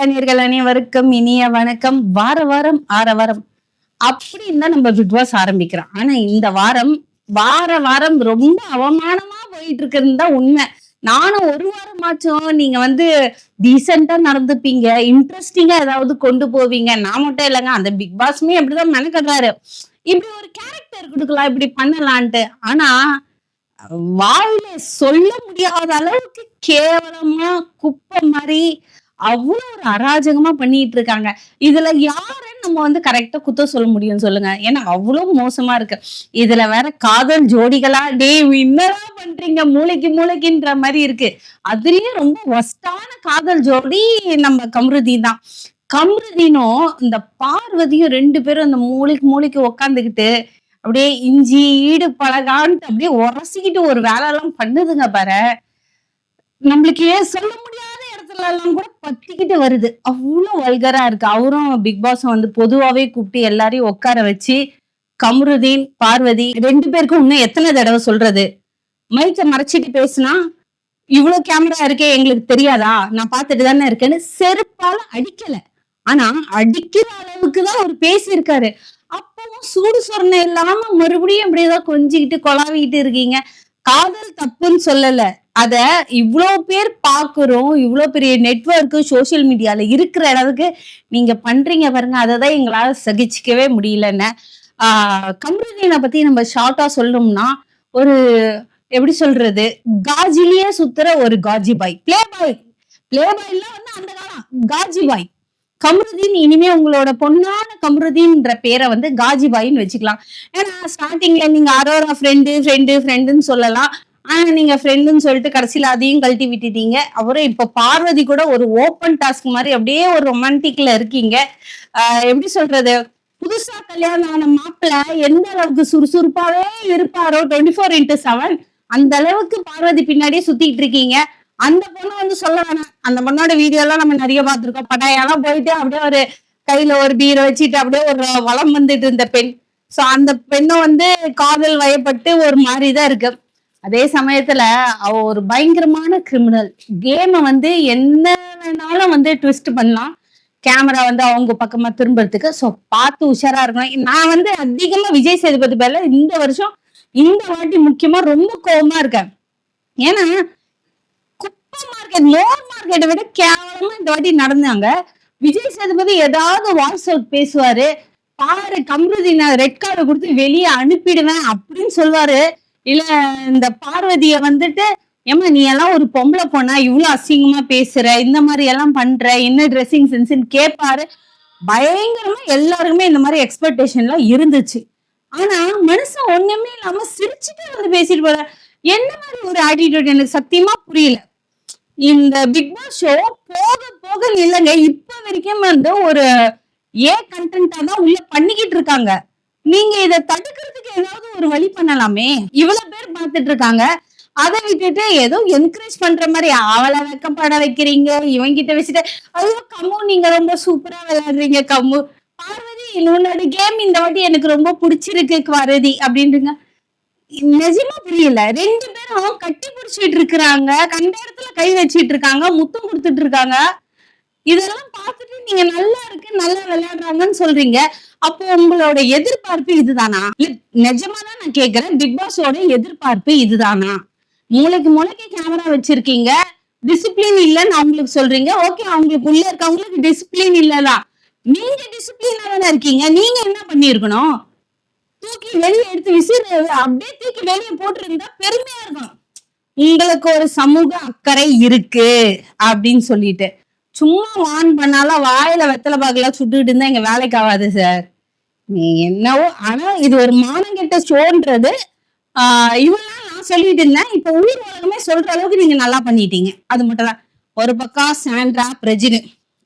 கலைஞர்கள் அனைவருக்கும் இனிய வணக்கம். வார வாரம் ஆற வாரம். அப்படின்னு தான் நம்ம பிக் பாஸ் ஆரம்பிக்கிறோம். ஆனா இந்த வாரம் வார வாரம் ரொம்ப அவமானமா போயிட்டு இருக்குன்னு தான் உண்மை. நானும் ஒரு வாரமாச்சும் நீங்க வந்து டீசெண்டா நடந்துப்பீங்க இன்ட்ரெஸ்டிங்கா ஏதாவது கொண்டு போவீங்க. நான் மட்டும் இல்லைங்க அந்த பிக் பாஸ்மே அப்படிதான் மெனக்கடுறாரு. இப்படி ஒரு கேரக்டர் கொடுக்கலாம் இப்படி பண்ணலான்ட்டு. ஆனா வாயில சொல்ல முடியாத அளவுக்கு கேவலமா குப்பை மாதிரி அவ்வளவு ஒரு அராஜகமா பண்ணிட்டு இருக்காங்க. இதுல யாருன்னு நம்ம வந்து கரெக்டா குத்த சொல்ல முடியும் சொல்லுங்க. ஏன்னா அவ்வளவு மோசமா இருக்கு. இதுல வேற காதல் ஜோடிகளா டே என்னடா பண்றீங்க? மூளைக்கு மூளைக்குன்ற மாதிரி இருக்கு. அதுலயும் ரொம்ப ஒஸ்டான காதல் ஜோடி நம்ம கம்ருதி தான். கம்ருதினும் இந்த பார்வதியும் ரெண்டு பேரும் அந்த மூளைக்கு மூளைக்கு உக்காந்துக்கிட்டு அப்படியே இஞ்சி ஈடு பழகான்ட்டு அப்படியே உரசிக்கிட்டு ஒரு வேலை எல்லாம் பண்ணுதுங்க பாரு. நம்மளுக்கு ஏன் சொல்ல முடியாது. எல்லாம் கூட பத்திக்கிட்டு வருது. அவ்வளவு வல்கரா இருக்கு. அவரும் பிக் பாஸ் வந்து பொதுவாவே கூப்பிட்டு எல்லாரையும் உட்கார வச்சு கமருதீன் பார்வதி ரெண்டு பேருக்கும் இன்னும் எத்தனை தடவை சொல்றது? மைக்க மறைச்சிட்டு பேசுனா இவ்வளவு கேமரா இருக்கே எங்களுக்கு தெரியாதா? நான் பார்த்துட்டு தானே இருக்கேன்னு செருப்பால அடிக்கல. ஆனா அடிக்கிற அளவுக்கு தான் அவர் பேசியிருக்காரு. அப்பவும் சூடு சொரணை இல்லாம மறுபடியும் அப்படியேதான் கொஞ்சிக்கிட்டு கொலாவிக்கிட்டு இருக்கீங்க. காதல் தப்புன்னு சொல்லல. அத இவ்வளோ பேர் பாக்குறோம் இவ்வளோ பெரிய நெட்வொர்க் சோஷியல் மீடியால இருக்கிற அளவுக்கு நீங்க பண்றீங்க பாருங்க. அதை தான் எங்களால சகிச்சிக்கவே முடியலன்னு. ஆஹ் கமருதீனை பத்தி நம்ம ஷார்ட்டா சொல்லணும்னா ஒரு எப்படி சொல்றது? காஜிலேயே சுத்துற ஒரு காஜி பாய் பிளே பாய் பிளே பாய்ல வந்து அந்த காலம். காஜி பாய் கமருதீன் இனிமே உங்களோட பொண்ணான கமருதீன்ற பேரை வந்து காஜிபாயின்னு வச்சுக்கலாம். ஏன்னா ஸ்டார்டிங்ல நீங்க அரோரா ஃப்ரெண்டு ஃப்ரெண்டு ஃப்ரெண்டுன்னு சொல்லலாம். ஆனா நீங்க ஃப்ரெண்டுன்னு சொல்லிட்டு கடைசியில அதையும் கழட்டி விட்டுட்டீங்க. அப்புறம் இப்ப பார்வதி கூட ஒரு ஓப்பன் டாஸ்க் மாதிரி அப்படியே ஒரு ரொமான்டிக்ல இருக்கீங்க. ஆஹ் எப்படி சொல்றது? புதுசா கல்யாணம் ஆன மாப்பிள்ள எந்த அளவுக்கு சுறுசுறுப்பாவே இருப்பாரோ டுவெண்ட்டி ஃபோர் இன்ட்டு செவன் அந்த அளவுக்கு பார்வதி பின்னாடியே சுத்திட்டு இருக்கீங்க. அந்த பொண்ணு வந்து சொல்ல வேணாம். அந்த பொண்ணோட வீடியோ எல்லாம் நம்ம நிறைய பார்த்திருக்கோம். பட்டாயெல்லாம் போயிட்டு அப்படியே ஒரு கையில ஒரு பீரை வச்சுட்டு அப்படியே ஒரு வளம் வந்துட்டு இருந்த பெண். சோ அந்த பெண்ணை வந்து காதல் வயப்பட்டு ஒரு மாதிரிதான் இருக்கு. அதே சமயத்துல அவ ஒரு பயங்கரமான கிரிமினல் கேமை வந்து என்ன வேணாலும் வந்து ட்விஸ்ட் பண்ணலாம். கேமரா வந்து அவங்க பக்கமா திரும்புறதுக்கு. சோ பார்த்து உஷாரா இருக்கணும். நான் வந்து அதிகமா விஜய் சேதுபதி பேர்ல இந்த வருஷம் இந்த வாட்டி முக்கியமா ரொம்ப கோபமா இருக்கேன். ஏன்னா மார்க்கெட் லோர் மார்க்கெட்டை விட கேவலமா இந்த வாட்டி நடந்தாங்க. விஜய் சேதுபதி ஏதாவது வாய்ஸ் அவுட் பேசுவாரு. பாரு கம்ருதி நான் ரெட் கார்டு கொடுத்து வெளியே அனுப்பிடுவேன் அப்படின்னு சொல்லுவாரு இல்ல இந்த பார்வதிய வந்துட்டு ஏமா நீ எல்லாம் ஒரு பொம்பளை போனா இவ்வளவு அசிங்கமா பேசுற இந்த மாதிரி எல்லாம் பண்ற என்ன ட்ரெஸ்ஸிங் சென்ஸ்ன்னு கேட்பாரு பயங்கரமா எல்லாருக்குமே இந்த மாதிரி எக்ஸ்பெக்டேஷன்லாம் இருந்துச்சு. ஆனா மனுஷன் ஒண்ணுமே இல்லாம சிரிச்சுட்டு வந்து பேசிட்டு போற என்ன மாதிரி ஒரு ஆட்டிடியூட் எனக்கு சத்தியமா புரியல. இந்த பிக் பாஸ் ஷோ போக போக இல்லைங்க இப்ப வரைக்கும் வந்து ஒரு ஏ கண்டென்ட்டா தான் உள்ள பண்ணிக்கிட்டு இருக்காங்க. நீங்க இதை தடுக்கிறதுக்கு ஏதாவது ஒரு வழி பண்ணலாமே? இவ்வளவு பேர் பார்த்துட்டு இருக்காங்க. அதை விட்டுட்டு ஏதோ என்கரேஜ் பண்ற மாதிரி அவளை வெக்கப்பட வைக்கிறீங்க இவங்கிட்ட வச்சுட்டு ஐயோ கம்மு நீங்க ரொம்ப சூப்பரா விளையாடுறீங்க கம்மு. பார்வதி உன்னோட கேம் இந்த வாட்டி எனக்கு ரொம்ப பிடிச்சிருக்கு பார்வதி அப்படின்றீங்க. நிஜமா புரியல. ரெண்டு பேரும் கட்டி பிடிச்சிட்டு இருக்கிறாங்க. கண்ட இடத்துல கை வச்சிட்டு இருக்காங்க. முத்தம் கொடுத்துட்டு இருக்காங்க. இதெல்லாம் பார்த்துட்டு நீங்க நல்லா இருக்கு நல்லா விளையாடுறாங்கன்னு சொல்றீங்க. அப்போ உங்களோட எதிர்பார்ப்பு இதுதானா? நிஜமா தான் நான் கேக்குறேன். பிக் பாஸோட எதிர்பார்ப்பு இதுதானா? மூளைக்கு மூளைக்கு கேமரா வச்சிருக்கீங்க. டிசிப்ளின் இல்லைன்னு அவங்களுக்கு சொல்றீங்க. ஓகே அவங்களுக்கு உள்ள இருக்கவங்களுக்கு டிசிப்ளின் இல்லதான். நீங்க டிசிப்ளினா தானே இருக்கீங்க. நீங்க என்ன பண்ணிருக்கணும் தூக்கி வெளியே எடுத்து விசிறு அப்படியே தூக்கி வெளியே போட்டிருந்தா பெருமையா இருக்கும். உங்களுக்கு ஒரு சமூக அக்கறை இருக்கு அப்படின்னு சொல்லிட்டு. சும்மா வான் பண்ணாலும் வாயில வெத்தலை பாக்கெல்லாம் சுட்டுக்கிட்டு இருந்தா எங்க வேலைக்கு ஆகாது சார் நீ என்னவோ ஆனா இது ஒரு மானங்கெட்ட ஷோன்றது ஆஹ் இவெல்லாம் நான் சொல்லிட்டு இருந்தேன். இப்ப ஊர் உலகமே சொல்ற அளவுக்கு நீங்க நல்லா பண்ணிட்டீங்க. அது மட்டும் தான். ஒரு பக்கம் சாண்ட்ரா பிரஜினு.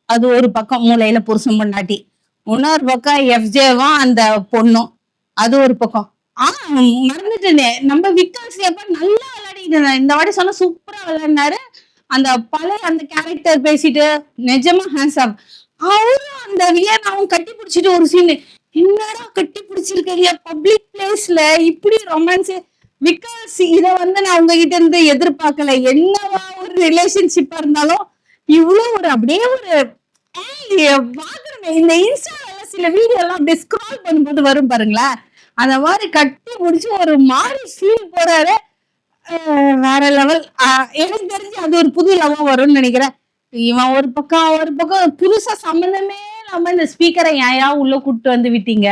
அது ஒரு பக்கம் மூலையில புருஷன் பொண்டாட்டி. இன்னொரு பக்கம் எஃப்ஜேவும் அந்த பொண்ணும். அது ஒரு பக்கம். ஆஹ் மறந்துட்டேனே. நம்ம விக்ரம் சேப்பா நல்லா விளையாடிட்டு இருந்தாரு. இந்த வாட்டி சொன்னா சூப்பரா விளையாடினாரு. அந்த பழைய அந்த கேரக்டர் பேசிட்டு நிஜமா ஹேண்ட்ஸம் அவரும் அந்த வியனாவும் கட்டி பிடிச்சிட்டு ஒரு சீன் என்னடா கட்டி பிடிச்சிருக்கீங்க? பப்ளிக் பிளேஸ்ல இப்படி ரொமான்ஸ் பிகாஸ் இத வந்து நான் உங்ககிட்ட இருந்து எதிர்பார்க்கல. என்னவா ஒரு ரிலேஷன்ஷிப்பா இருந்தாலும் இவ்வளவு ஒரு அப்படியே ஒரு ஏய், இந்த இன்ஸ்டா சில வீடியோ எல்லாம் அப்படியே ஸ்க்ரால் பண்ணும்போது வரும் பாருங்களேன் அந்த மாதிரி கட்டி முடிச்சு ஒரு மாதிரி ஃபீல் போறாரு. வேற லெவல் எனக்கு தெரிஞ்சு அது ஒரு புது லெவல் வரும்னு நினைக்கிறேன். இவன் ஒரு பக்கம் ஒரு பக்கம் புதுசா சம்மந்தமே இல்லாம இந்த ஸ்பீக்கரை ஏயா உள்ள கூட்டு வந்து விட்டீங்க?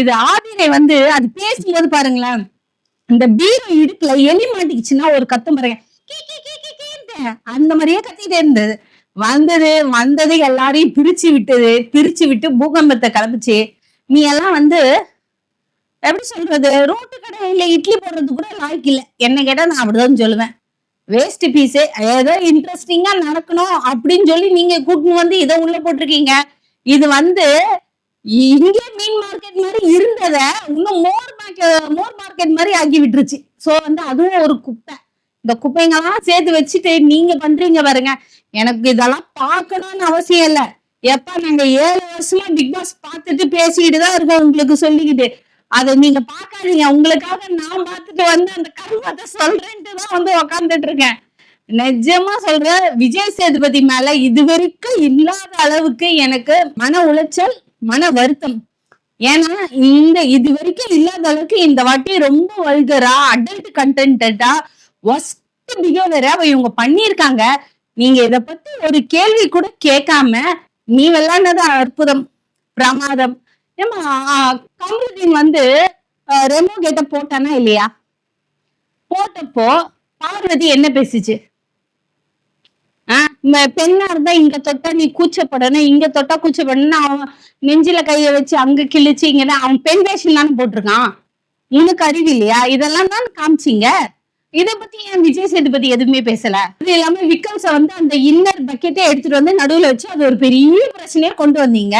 இது ஆதிரை வந்து அது பேசும்போது பாருங்களேன். இந்த பீரோ இடுக்குல எலி மாட்டிக்கிச்சுன்னா ஒரு கத்தும் பாருங்க. கீ, கீ, அந்த மாதிரியே கத்திட்டே இருந்தது. வந்தது வந்தது எல்லாரையும் பிரிச்சு விட்டது பிரிச்சு விட்டு பூகம்பத்தை கலப்புச்சு. நீ எல்லாம் வந்து எப்படி சொல்றது ரோட்டு இல்லை இட்லி போடுறது கூட லாய்க்கு இல்ல. என்ன கேட்டா நான் அப்படிதான் சொல்லுவேன். வேஸ்ட் பீஸ் ஏதோ இன்ட்ரெஸ்டிங்கா நடக்கணும் அப்படின்னு சொல்லி நீங்க கூட்டின்னு வந்து இதை உள்ள போட்டிருக்கீங்க. இது வந்து இங்கே மீன் மார்க்கெட் மாதிரி இருந்ததை இன்னும் மோர் மார்க்கெட் மோர் மார்க்கெட் மாதிரி ஆக்கி விட்டுருச்சு. ஸோ வந்து அதுவும் ஒரு குப்பை. இந்த குப்பைங்கெல்லாம் சேர்த்து வச்சுட்டு நீங்க பண்றீங்க பாருங்க. எனக்கு இதெல்லாம் பார்க்கணும்னு அவசியம் இல்ல. எப்ப நாங்க ஏழு வருஷமா பிக் பாஸ் பார்த்துட்டு பேசிக்கிட்டு தான் இருக்கோம் உங்களுக்கு சொல்லிக்கிட்டு. அதை நீங்க பார்க்காதீங்க. உங்களுக்காக நான் பார்த்துட்டு வந்து அந்த கருமத்தை சொல்றேன்ட்டு தான் வந்து உக்காந்துட்டு இருக்கேன். நிஜமா சொல்றேன் விஜய் சேதுபதி மேல இது வரைக்கும் இல்லாத அளவுக்கு எனக்கு மன உளைச்சல் மன வருத்தம். ஏன்னா இந்த இது வரைக்கும் இல்லாத அளவுக்கு இந்த வாட்டி ரொம்ப வல்கரா அடல்ட் கண்டென்டா ஒஸ்ட் பிஹேவியரா இவங்க பண்ணியிருக்காங்க. நீங்க இத பத்தி ஒரு கேள்வி கூட கேட்காம நீ விளையாடுனது அற்புதம் பிரமாதம். ஏமா கமருதீன் வந்து ரெமோ கேட்ட போட்டானா இல்லையா? போட்டப்போ பார்வதி என்ன பேசிச்சு? பெண்ணா இருந்தா இங்க தொட்டா நீ கூச்சப்படணும் இங்க தொட்டா கூச்சப்படணும் அவன் நெஞ்சில கைய வச்சு அங்க கிழிச்சு இங்க அவன் பெண் வேஷம் தானே போட்டிருக்கான்? உனக்கு அறிவு இல்லையா? இதெல்லாம் தான் காமிச்சீங்க. இத பத்தி ஏன் விஜய் சேதுபதி எதுவுமே பேசல? இது எல்லாமே விக்கல்ஸ வந்து அந்த இன்னர் பக்கெட்டே எடுத்துட்டு வந்து நடுவுல வச்சு அது ஒரு பெரிய பிரச்சனையா கொண்டு வந்தீங்க.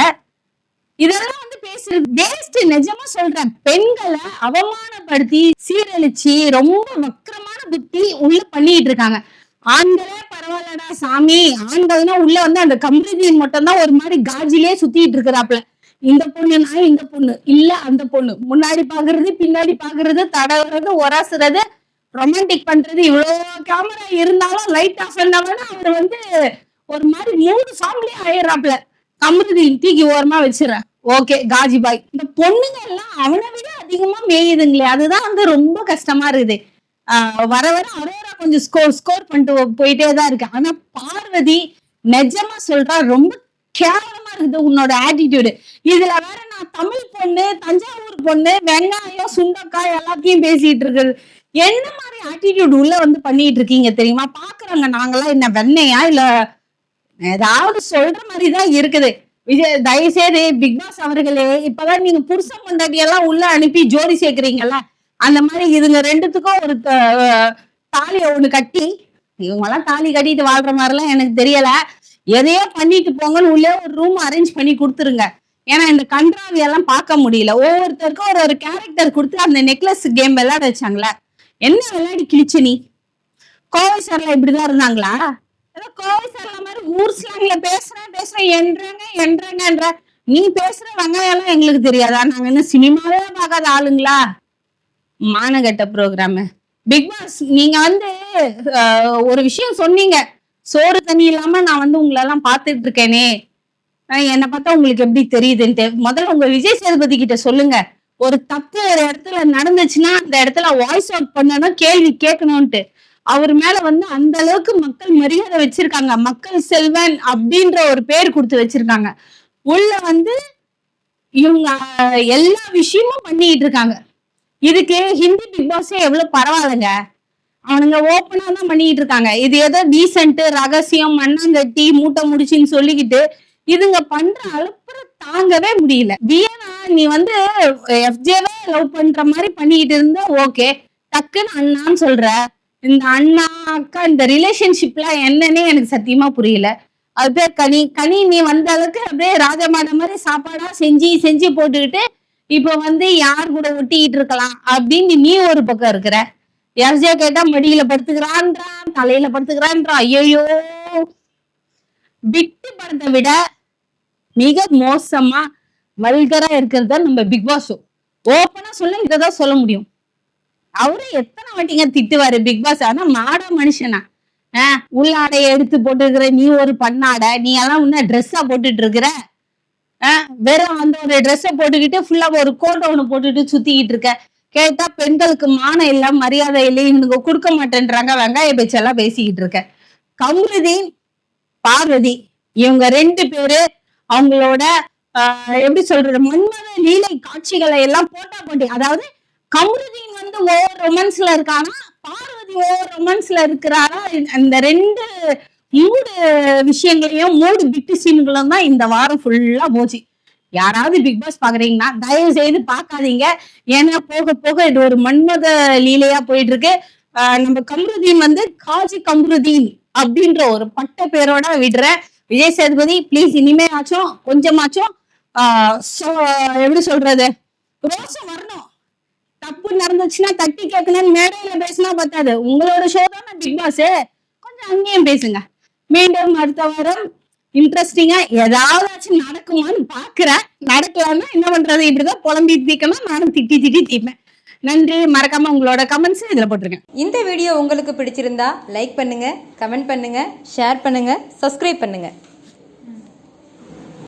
இதெல்லாம் வந்து பேசுறது வேஸ்ட் நிஜமா சொல்றேன். பெண்களை அவமானப்படுத்தி சீரழிச்சு ரொம்ப வக்கரமான புத்தி உள்ள பண்ணிட்டு இருக்காங்க. ஆண்களே பரவாயில்லடா சாமி. ஆண்கள்னா உள்ள வந்து அந்த கம்ரிதீன் மட்டும் தான் ஒரு மாதிரி காஜிலே சுத்திட்டு இருக்கிறாப்ல இந்த பொண்ணுனா இந்த பொண்ணு. இல்ல அந்த பொண்ணு. முன்னாடி பாக்குறது பின்னாடி பாக்குறது தடவுறது உரசுறது ரொமான்டிக் பண்றது இவ்வளோ கேமரா இருந்தாலும் லைட் ஆஃப் பண்ணவன அவர் வந்து ஒரு மாதிரி மூணு சாமிலே ஆயிடுறாப்ல கமருதீன் தூக்கி ஓரமா வச்சிடறேன். ஓகே காஜி பாய். இந்த பொண்ணுங்க எல்லாம் அவனை விட அதிகமா மேயுதுங்களே அதுதான் வந்து ரொம்ப கஷ்டமா இருக்குது. வர வர அரோரா கொஞ்சம் ஸ்கோர் ஸ்கோர் பண்ணிட்டு போயிட்டே தான் இருக்கு. ஆனா பார்வதி நிஜமா சொல்றா ரொம்ப கேவலமா இருக்குது உன்னோட ஆட்டிடியூடு இதுல வேற நான் தமிழ் பொண்ணு தஞ்சாவூர் பொண்ணு வெங்காயம் சுண்டக்காய் எல்லாத்தையும் பேசிட்டு இருக்குது. என்ன மாதிரி ஆட்டிடியூட் உள்ள வந்து பண்ணிட்டு இருக்கீங்க தெரியுமா? பாக்குறாங்க நாங்கெல்லாம் என்ன வெண்ணையா இல்ல ஏதாவது சொல்ற மாதிரி தான் இருக்குது. விஜய் தயவுசெய்து பிக் பாஸ் அவர்களே இப்பதான் நீங்க புருஷன் பொண்டாட்டி எல்லாம் உள்ள அனுப்பி ஜோடி சேர்க்கறீங்கல்ல அந்த மாதிரி இதுங்க ரெண்டுத்துக்கும் ஒரு த- ஒண்ணு கட்டி இவங்க எல்லாம் தாலி கட்டிட்டு வாழ்ற மாதிரிலாம் எனக்கு தெரியல. எதையோ பண்ணிட்டு போங்கன்னு உள்ளே ஒரு ரூம் அரேஞ்ச் பண்ணி கொடுத்துருங்க. ஏன்னா இந்த கன்றாவி பார்க்க முடியல. ஒவ்வொருத்தருக்கும் ஒரு ஒரு கேரக்டர் கொடுத்து அந்த நெக்லஸ் கேம் விளையாட வச்சாங்களே. என்ன விளையாடி கிழிச்சு நீ? கோவை சார்ல இப்படிதான் இருந்தாங்களா? ஏதோ கோவை சார்ல மாதிரி ஊர் ஸ்லாங்ல பேசுறேன் பேசுறேன் என்றாங்க என்றாங்கன்ற நீ பேசுற வெங்காயம் எங்களுக்கு தெரியாதா? நாங்க என்ன சினிமாவே பார்க்காத ஆளுங்களா? மானகட்ட ப்ரோக்ராம் பிக் பாஸ் நீங்க வந்து ஒரு விஷயம் சொன்னீங்க. சோறு தண்ணி இல்லாம நான் வந்து உங்களை எல்லாம் பார்த்துட்டு இருக்கேனே. என்னை பார்த்தா உங்களுக்கு எப்படி தெரியுதுன்ட்டு. முதல்ல உங்க விஜய் சேதுபதி கிட்ட சொல்லுங்க. ஒரு தப்பு ஒரு இடத்துல நடந்துச்சுன்னா அந்த இடத்துல வாய்ஸ் அவுட் பண்ணணும் கேள்வி கேட்கணும்ட்டு அவர் மேல வந்து அந்த அளவுக்கு மக்கள் மரியாதை வச்சிருக்காங்க. மக்கள் செல்வன் அப்படின்ற ஒரு பேர் கொடுத்து வச்சிருக்காங்க. உள்ள வந்து இவங்க எல்லா விஷயமும் பண்ணிட்டு இருக்காங்க. இதுக்கு ஹிந்தி பிக் பாஸே எவ்வளவு பரவாயில்லைங்க. அவனுங்க ஓப்பனா தான் பண்ணிட்டு இருக்காங்க. இது ஏதோ டீசென்ட் ரகசியம் மண்ணாங்கட்டி மூட்டை முடிச்சுன்னு சொல்லிக்கிட்டு இதுங்க பண்ற அலுப்புற தாங்கவே முடியல. வியனா நீ வந்து எஃப்ஜேவே லவ் பண்ற மாதிரி பண்ணிக்கிட்டு இருந்தா ஓகே டக்குன்னு அண்ணான்னு சொல்ற. இந்த அண்ணா அக்கா இந்த ரிலேஷன்ஷிப்லாம் என்னன்னே எனக்கு சத்தியமா புரியல. அது பேர் கனி கனி நீ வந்த அளவுக்கு அப்படியே ராஜமாட மாதிரி சாப்பாடா செஞ்சு செஞ்சு போட்டுக்கிட்டு இப்போ வந்து யார் கூட ஒட்டிக்கிட்டு இருக்கலாம் அப்படின்னு நீ ஒரு பக்கம் இருக்கிற. எஃப்ஜே கேட்டா மடியில படுத்துக்கிறான்றான் தலையில படுத்துக்கிறான்றான். ஐயோ பிட்டு படத்தை விட மிக மோசமா வல்கரா இருக்கிறது தான் நம்ம பிக் பாஸ் ஓப்பனா சொல்ல இதான் சொல்ல முடியும். அவரு எத்தனை வாட்டிங்க திட்டுவாரு பிக் பாஸ் ஆனா மாட மனுஷனா. ஆஹ் உள்ளாடைய எடுத்து போட்டுருக்கிற நீ ஒரு பண்ணாடை நீ எல்லாம் இன்னும் ட்ரெஸ்ஸா போட்டுட்டு இருக்கிற ஆஹ் வெறும் அந்த ஒரு ட்ரெஸ்ஸை போட்டுக்கிட்டு ஃபுல்லா ஒரு கோட்டை ஒண்ணு போட்டுட்டு சுத்திக்கிட்டு இருக்க. கேட்டா பெண்களுக்கு மானம் இல்ல மரியாதை இல்லை இவனுக்கு கொடுக்க மாட்டேன்றாங்க வெங்காய பேச்செல்லாம் பேசிக்கிட்டு இருக்க. கமருதீன் பார்வதி இவங்க ரெண்டு பேரு அவங்களோட ஆஹ் எப்படி சொல்றது மன்மத லீலை காட்சிகளை எல்லாம் போட்டா போட்டி அதாவது கமருதீன் வந்து ஓவர் ரொமான்ஸ்ல இருக்கானா பார்வதி ஓவர் ரொமான்ஸ்ல இருக்கிறாரா அந்த ரெண்டு மூடு விஷயங்களையும் மூடு பிட்டு சீன்களும் தான் இந்த வாரம் ஃபுல்லா போச்சு. யாராவது பிக் பாஸ் பாக்குறீங்கன்னா தயவு செய்து பார்க்காதீங்க ஏன்னா போக போக இது ஒரு மன்மத லீலையா போயிட்டு இருக்கு ஆஹ் நம்ம கம்ருதீன் வந்து காஜி கம்ருதீன் அப்படின்ற ஒரு பட்ட பேரோட விடுறேன். விஜய் சேதுபதி ப்ளீஸ் இனிமே ஆச்சும் கொஞ்சமாச்சும் எப்படி சொல்றது? ரோஷம் வரணும். தப்பு நடந்துச்சுன்னா தட்டி கேட்கணும்னு மேடையில பேசினா பத்தாது. உங்களோட ஷோ தான் பிக் பாஸ் கொஞ்சம் அங்கேயும் பேசுங்க. மீண்டும் அடுத்த வாரம் இன்ட்ரெஸ்டிங்கா ஏதாவதாச்சும் நடக்குமான்னு பாக்குறேன் நடக்கலாம்னா என்ன பண்றது? இப்படிதான் புலம்பி தீக்கணும் நானும் திட்டி திட்டி தீப்பேன். நன்றி. மறக்காம உங்களோட கமெண்ட்ஸ் இதில் போட்டிருக்கேன். இந்த வீடியோ உங்களுக்கு பிடிச்சிருந்தா லைக் பண்ணுங்க கமெண்ட் பண்ணுங்க ஷேர் பண்ணுங்க சப்ஸ்கிரைப் பண்ணுங்க.